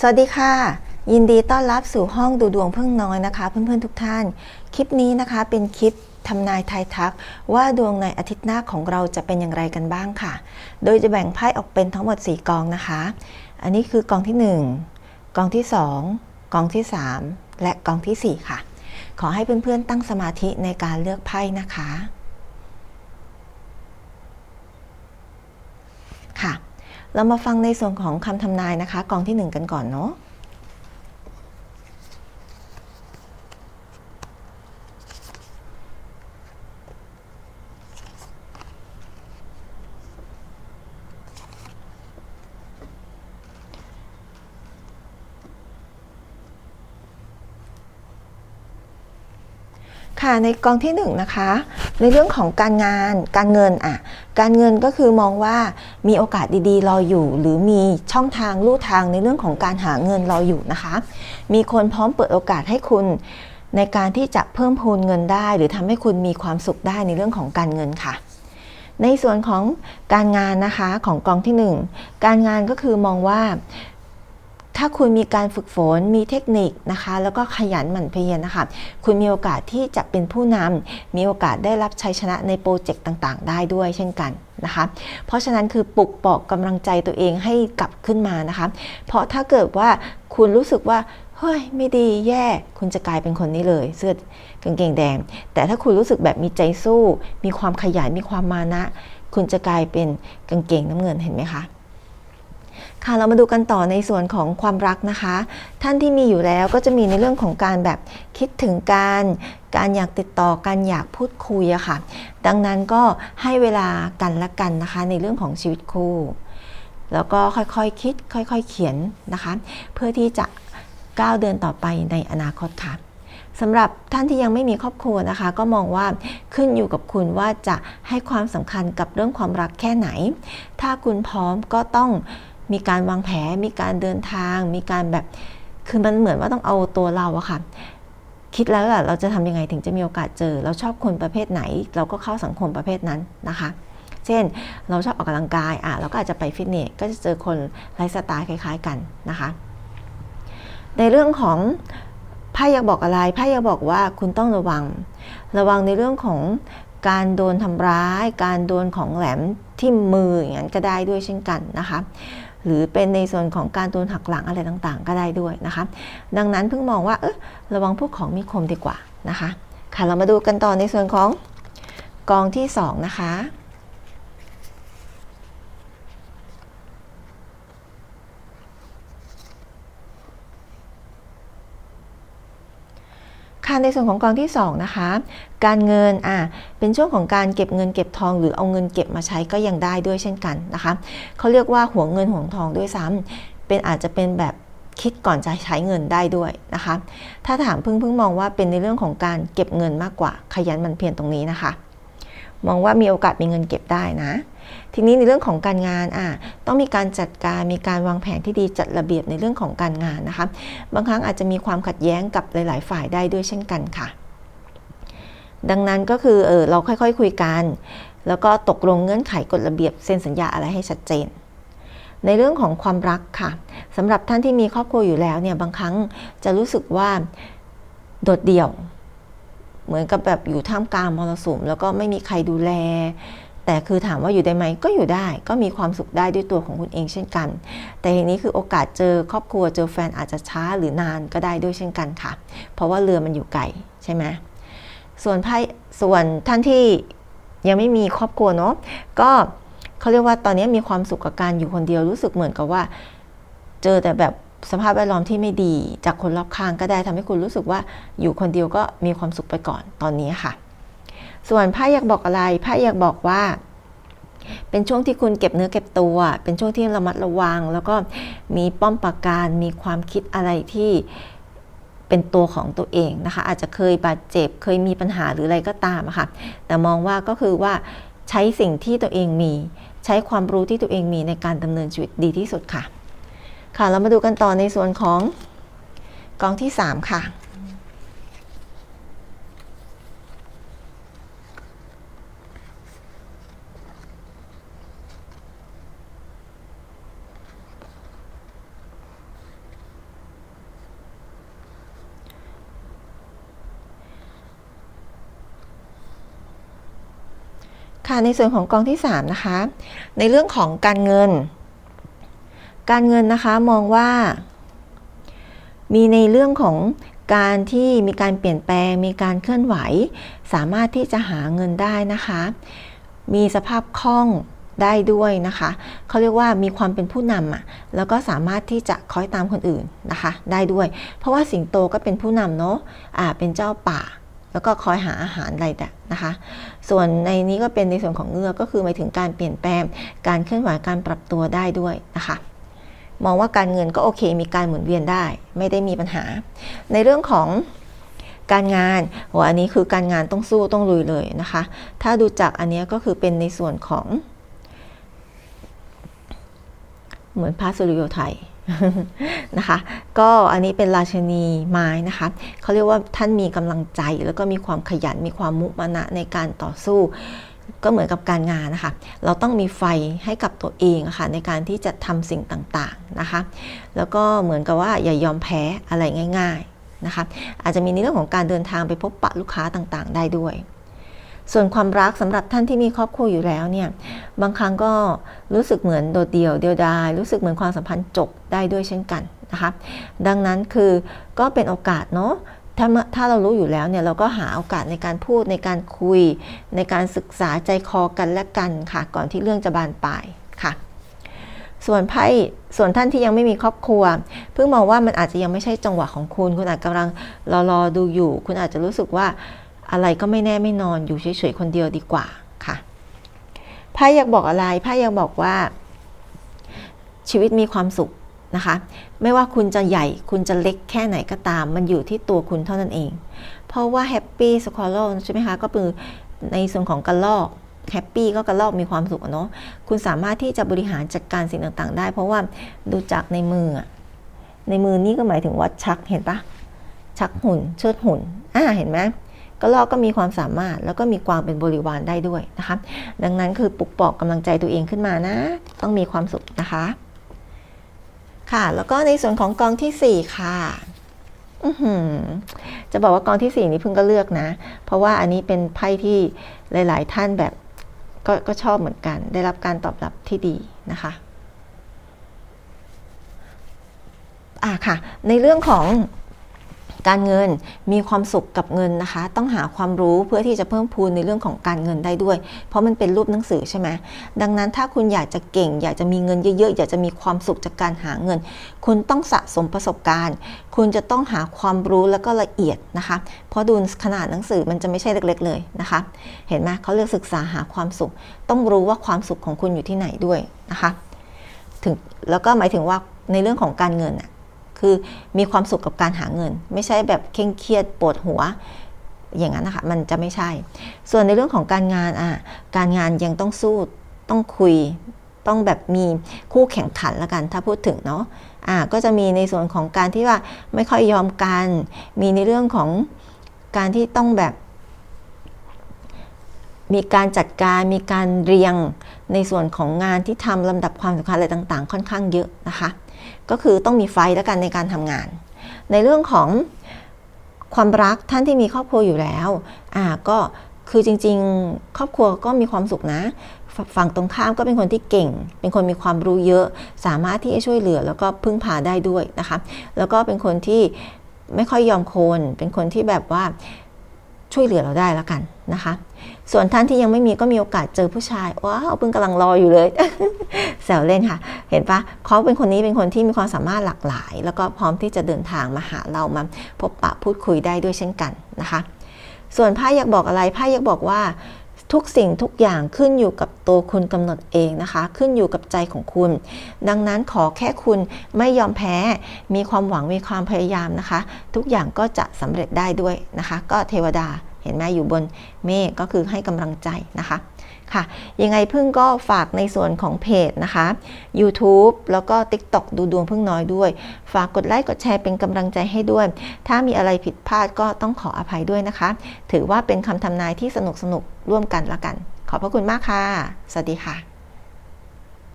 สวัสดีค่ะ ยินดีต้อนรับสู่ห้องดูดวงเพิ่งน้อยนะคะ เพื่อนๆทุกท่าน คลิปนี้นะคะเป็นคลิปทำนายทายทัก ว่าดวงในอาทิตย์หน้าของเราจะเป็นอย่างไรกันบ้างค่ะ โดยจะแบ่งไพ่ออกเป็นทั้งหมด 4 กองนะคะ อันนี้คือกองที่ 1 กองที่ 2 กองที่ 3 และกองทีสี่4 ค่ะ ขอให้เพื่อนๆตั้งสมาธิในการเลือกไพ่นะคะ เรามาฟังในส่วนของคำทำนายนะคะ กองที่ 1 กันก่อนเนาะ ค่ะในกองที่1นงนะคะ ในเรื่องของการงานการเงินอะการเงินก็คือมองว่ามีโอกาสดีๆ รออยู่ หรือมีช่องทางลู่ทางในเรื่องของการหาเงินรออยู่นะคะ มีคนพร้อมเปิดโอกาสให้คุณในการที่จะเพิ่มพูนเงินได้ หรือทำให้คุณมีความสุขได้ในเรื่องของการเงินค่ะ ในส่วนของการงานนะคะของกองที่ 1 การงานก็คือมองว่า ถ้าคุณมีการฝึกฝนมีเทคนิคนะคะ แล้วก็ขยันหมั่นเพียรนะคะ คุณมีโอกาสที่จะเป็นผู้นำมีโอกาสได้รับชัยชนะในโปรเจกต์ต่างๆ ได้ด้วยเช่นกันนะคะ เพราะฉะนั้นคือปลุกปลอกกำลังใจตัวเองให้กลับขึ้นมานะคะ เพราะถ้าเกิดว่าคุณรู้สึกว่าเฮ้ยไม่ดีแย่คุณจะกลายเป็นคนนี้เลย เสื้อกางเกงแดง แต่ถ้าคุณรู้สึกแบบมีใจสู้ มีความขยันมีความมานะ คุณจะกลายเป็นกางเกงน้ำเงินเห็นไหมคะ ค่ะเรามาดูกันต่อในส่วนของความรักนะคะ ท่านที่มีอยู่แล้วก็จะมีในเรื่องของการแบบคิดถึงการการอยากติดต่อการอยากพูดคุยอะค่ะ ดังนั้นก็ให้เวลากันละกันนะคะ ในเรื่องของชีวิตคู่ แล้วก็ค่อยๆคคิด ค่อยๆเขียนนะคะ เพื่อที่จะก้าวเดินต่อไปในอนาคตค่ะสำหรับท่านที่ยังไม่มีครอบครัวนะคะ ก็มองว่าขึ้นอยู่กับคุณว่าจะให้ความสำคัญกับเรื่องความรักแค่ไหน ถ้าคุณพร้อมก็ต้อง มีการวางแผน มีการเดินทาง มีการแบบ คือมันเหมือนว่าต้องเอาตัวเราอะค่ะ คิดแล้วแหละเราจะทำยังไงถึงจะมีโอกาสเจอ เราชอบคนประเภทไหน เราก็เข้าสังคมประเภทนั้นนะคะ เช่น เราชอบออกกำลังกาย อะ เราก็อาจจะไปฟิตเนส ก็จะเจอคนไลฟ์สไตล์คล้าย ๆ กันนะคะ ในเรื่องของไพ่อยากบอกอะไรไพ่อยากบอกว่าคุณต้องระวัง ระวังในเรื่องของการโดนทำร้าย การโดนของแหลมที่มืออย่างนั้นก็ได้ด้วยเช่นกันนะคะ หรือเป็นในส่วนของการโดนหักหลังอะไรต่างๆ ก็ได้ด้วยนะคะ ดังนั้นเพิ่งมองว่าเออระวังพวกของมีคมดีกว่านะคะ ค่ะเรามาดูกันต่อในส่วนของกองที่ 2 นะคะ ค่ะในส่วนของกองที่2นะคะการเงินอะเป็นช่วงของการเก็บเงินเก็บทองหรือเอาเงินเก็บมาใช้ก็ยังได้ด้วยเช่นกันนะคะเขาเรียกว่าหัวเงินหัวทองด้วยซ้ำเป็นอาจจะเป็นแบบคิดก่อนจะใช้เงินได้ด้วยนะคะ ถ้าถามพึ่งพึ่งมองว่าเป็นในเรื่องของการเก็บเงินมากกว่าขยันมันเพียรตรงนี้นะคะ มองว่ามีโอกาสมีเงินเก็บได้นะ ทีนี้ในเรื่องของการงานอะต้องมีการจัดการมีการวางแผนที่ดีจัดระเบียบในเรื่องของการงานนะคะบางครั้งอาจจะมีความขัดแย้งกับหลาย ๆ ฝ่ายได้ด้วยเช่นกันค่ะ ดังนั้นก็คือเออเราค่อยๆคคุยกัน แล้วก็ตกลงเงื่อนไขกฎระเบียบเซ็นสัญญาอะไรให้ชัดเจนในเรื่องของความรักค่ะสำหรับท่านที่มีครอบครัวอยู่แล้วเนี่ยบางครั้งจะรู้สึกว่าโดดเดี่ยว เหมือนกับแบบอยู่ท่ามกลางมรสุมแล้วก็ไม่มีใครดูแล แต่คือถามว่าอยู่ได้ไหมก็อยู่ได้ ก็มีความสุขได้ด้วยตัวของคุณเองเช่นกัน แต่ทีนี้คือโอกาสเจอครอบครัวเจอแฟนอาจจะช้าหรือนานก็ได้ด้วยเช่นกันค่ะ เพราะว่าเรือมันอยู่ไกลใช่ไหมส่วนไพ่ส่วนท่านที่ยังไม่มีครอบครัวเนาะก็เขาเรียกว่าตอนนี้มีความสุขกับการอยู่คนเดียวรู้สึกเหมือนกับว่า เจอแต่แบบสภาพแวดล้อมที่ไม่ดีจากคนรอบข้างก็ได้ทำให้คุณรู้สึกว่าอยู่คนเดียวก็มีความสุขไปก่อนตอนนี้ค่ะ ส่วนไพ่อยากบอกอะไรไพ่อยากบอกว่า เป็นช่วงที่คุณเก็บเนื้อเก็บตัว เป็นช่วงที่ระมัดระวัง แล้วก็มีป้อมปราการมีความคิดอะไรที่เป็นตัวของตัวเองนะคะ อาจจะเคยบาดเจ็บเคยมีปัญหาหรืออะไรก็ตามค่ะ แต่มองว่าก็คือว่าใช้สิ่งที่ตัวเองมี ใช้ความรู้ที่ตัวเองมีในการดำเนินชีวิตดีที่สุดค่ะ ค่ะเรามาดูกันต่อในส่วนของกองที่ 3 ค่ะ ค่ะในส่วนของกองที่3นะคะในเรื่องของการเงิน การเงินนะคะมองว่า มีในเรื่องของการที่มีการเปลี่ยนแปลง มีการเคลื่อนไหว สามารถที่จะหาเงินได้นะคะ มีสภาพคล่องได้ด้วยนะคะเขาเรียกว่ามีความเป็นผู้นำอะแล้วก็สามารถที่จะคอยตามคนอื่นนะคะ ได้ด้วย เพราะว่าสิงโตก็เป็นผู้นำเนาะอ่าเป็นเจ้าป่า แล้วก็คอยหาอาหารอะไรแบบนะคะ ส่วนในนี้ก็เป็นในส่วนของเงือกก็คือหมายถึงการเปลี่ยนแปลง การเคลื่อนไหวการปรับตัวได้ด้วยนะคะมองว่าการเงินก็โอเคมีการหมุนเวียนได้ ไม่ได้มีปัญหา ในเรื่องของการงานโหอันนี้คือการงานต้องสู้ต้องลุยเลยนะคะ ถ้าดูจากอันนี้ก็คือเป็นในส่วนของ เหมือนพระสุริโยไทย นะคะ ก็อันนี้เป็นราชนีไม้นะคะเขาเรียกว่าท่านมีกำลังใจแล้วก็มีความขยันมีความมุมานะในการต่อสู้ ก็เหมือนกับการงานนะคะ เราต้องมีไฟให้กับตัวเองค่ะในการที่จะทำสิ่งต่างๆนะคะ แล้วก็เหมือนกับว่าอย่ายอมแพ้อะไรง่าย ๆนะคะ อาจจะมีในเรื่องของการเดินทางไปพบปะลูกค้าต่างๆ ได้ด้วย ส่วนความรักสำหรับท่านที่มีครอบครัวอยู่แล้วเนี่ยบางครั้งก็รู้สึกเหมือนโดดเดี่ยวเดียวดายรู้สึกเหมือนความสัมพันธ์จบได้ด้วยเช่นกันนะคะดังนั้นคือก็เป็นโอกาสเนาะถ้าถ้าเรารู้อยู่แล้วเนี่ยเราก็หาโอกาสในการพูดในการคุย ในการศึกษาใจคอกันและกันค่ะ ก่อนที่เรื่องจะบานปลายค่ะ ส่วนไพ่ส่วนท่านที่ยังไม่มีครอบครัว เพิ่งมองว่ามันอาจจะยังไม่ใช่จังหวะของคุณ คุณอาจกำลังรอรอดูอยู่ คุณอาจจะรู้สึกว่า อะไรก็ไม่แน่ไม่นอนอยู่เฉยๆคนเดียวดีกว่าค่ะไพ่อยากบอกอะไรไพ่อยากบอกว่า ชีวิตมีความสุขนะคะ ไม่ว่าคุณจะใหญ่คุณจะเล็กแค่ไหนก็ตาม มันอยู่ที่ตัวคุณเท่านั้นเอง เพราะว่าแฮปปี้สควอโลใช่ไหมคะก็คือในส่วนของกระลอกแฮปปี้ก็กระลอกมีความสุขเนาะคุณสามารถที่จะบริหารจัดการสิ่งต่างๆ ได้ เพราะว่าดูจากในมือในมือนี่ก็หมายถึงว่าชักเห็นปะชักหุ่นเชิดหุ่นอ่าเห็นไหม กระลอกก็มีความสามารถ แล้วก็มีความเป็นบริวารได้ด้วยนะคะ ดังนั้นคือปลุกปลอกกำลังใจตัวเองขึ้นมานะ ต้องมีความสุขนะคะ ค่ะ แล้วก็ในส่วนของกองที่ 4 ค่ะจะบอกว่ากองที่ 4 นี้เพิ่งก็เลือกนะ เพราะว่าอันนี้เป็นไพ่ที่หลาย ๆ ท่านแบบกก็ชอบเหมือนกัน ได้รับการตอบรับที่ดีนะคะอ่าค่ะ ในเรื่องของ การเงินมีความสุขกับเงินนะคะ ต้องหาความรู้เพื่อที่จะเพิ่มพูนในเรื่องของการเงินได้ด้วย เพราะมันเป็นรูปหนังสือใช่ไหมดังนั้นถ้าคุณอยากจะเก่ง อยากจะมีเงินเยอะๆอยากจะมีความสุขจากการหาเงิน คุณต้องสะสมประสบการณ์ คุณจะต้องหาความรู้แล้วก็ละเอียดนะคะ เพราะดูขนาดหนังสือมันจะไม่ใช่เล็กๆเลยนะคะ เห็นไหมเขาเลือกศึกษาหาความสุข ต้องรู้ว่าความสุขของคุณอยู่ที่ไหนด้วยนะคะ ถึงแล้วก็หมายถึงว่าในเรื่องของการเงินอะ คือมีความสุขกับการหาเงิน ไม่ใช่แบบเคร่งเครียดปวดหัวอย่างนั้นนะคะมันจะไม่ใช่ ส่วนในเรื่องของการงานอะการงานยังต้องสู้ต้องคุยต้องแบบมีคู่แข่งขันละกันถ้าพูดถึงเนาะอ่าก็จะมีในส่วนของการที่ว่าไม่ค่อยยอมกัน มีในเรื่องของการที่ต้องแบบ มีการจัดการมีการเรียง ในส่วนของงานที่ทำลำดับความสำคัญอะไรต่างๆ ค่อนข้างเยอะนะคะ ก็คือต้องมีไฟแล้วกันในการทำงาน ในเรื่องของความรักท่านที่มีครอบครัวอยู่แล้วอ่าก็คือจริงๆ ครอบครัวก็มีความสุขนะ ฝั่งตรงข้ามก็เป็นคนที่เก่ง เป็นคนมีความรู้เยอะ สามารถที่จะช่วยเหลือแล้วก็พึ่งพาได้ด้วยนะคะ แล้วก็เป็นคนที่ไม่ค่อยยอมคน เป็นคนที่แบบว่า ช่วยเหลือเราได้แล้วกันนะคะ ส่วนท่านที่ยังไม่มีก็มีโอกาสเจอผู้ชายว้าวเพิ่งกำลังรออยู่เลยแซวเล่นค่ะ เห็นปะเขาเป็นคนนี้เป็นคนที่มีความสามารถหลากหลาย แล้วก็พร้อมที่จะเดินทางมาหาเรามาพบปะพูดคุยได้ด้วยเช่นกันนะคะ ส่วนไพ่อยากบอกอะไรไพ่อยากบอกว่า ทุกสิ่งทุกอย่างขึ้นอยู่กับตัวคุณกำหนดเองนะคะ ขึ้นอยู่กับใจของคุณ ดังนั้นขอแค่คุณไม่ยอมแพ้ มีความหวังมีความพยายามนะคะ ทุกอย่างก็จะสำเร็จได้ด้วยนะคะ ก็เทวดา เห็นไหมอยู่บนเมฆก็คือให้กำลังใจนะคะค่ะ ยังไงพึ่งก็ฝากในส่วนของเพจนะคะ YouTube แล้วก็ TikTok ดูดวงพึ่งน้อยด้วย ฝากกดไลค์กดแชร์เป็นกำลังใจให้ด้วย ถ้ามีอะไรผิดพลาดก็ต้องขออภัยด้วยนะคะ ถือว่าเป็นคำทำนายที่สนุกสนุกร่วมกันละกัน ขอบพระคุณมากค่ะ สวัสดีค่ะ